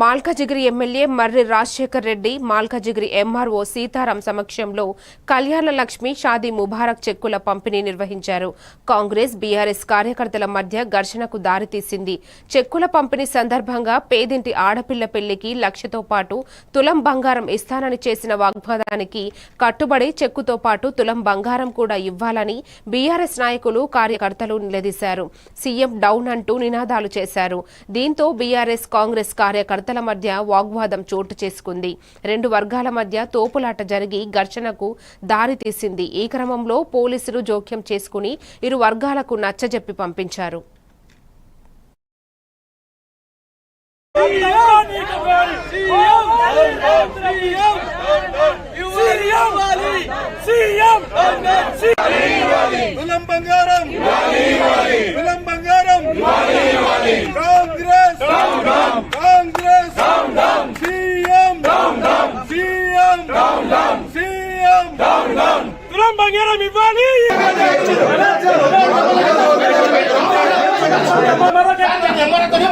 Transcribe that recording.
Malkajgiri MLA Marri Rajasekhar Reddy Malkajgiri MRO Sitaram సమక్షంలో కళ్యాణ లక్ష్మి షాదీ ముబారక్ చెక్కుల పంపిణీ నిర్వహించారు. కాంగ్రెస్ బీఆర్ఎస్ కార్యకర్తల మధ్య ఘర్షణకు దారితీసింది. చెక్కుల పంపిణీ సందర్భంగా పేదింటి ఆడపిల్ల పెళ్ళికి లక్షతో పాటు తులం బంగారం ఇస్తానని చేసిన వాగ్వాదానికి కట్టుబడి చెక్కుతో పాటు తులం బంగారం కూడా ఇవ్వాలని బీఆర్ఎస్ నాయకులు కార్యకర్తలు నిలదీశారు. సీఎం డౌన్ అంటూ నినాదాలు చేశారు. దీంతో బీఆర్ఎస్ కాంగ్రెస్ కార్యకర్త కార్యకర్తల మధ్య వాగ్వాదం చోటు చేసుకుంది. రెండు వర్గాల మధ్య తోపులాట జరిగి ఘర్షణకు దారితీసింది ఈ క్రమంలో పోలీసులు జోక్యం చేసుకుని ఇరు వర్గాలకు నచ్చజెప్పి పంపించారు. తులం బంగారం తులం బంగారం Congress Congress CM CM CM తులం బంగారం ఇవ్వాలి ఎమ్మెల్యేతోనే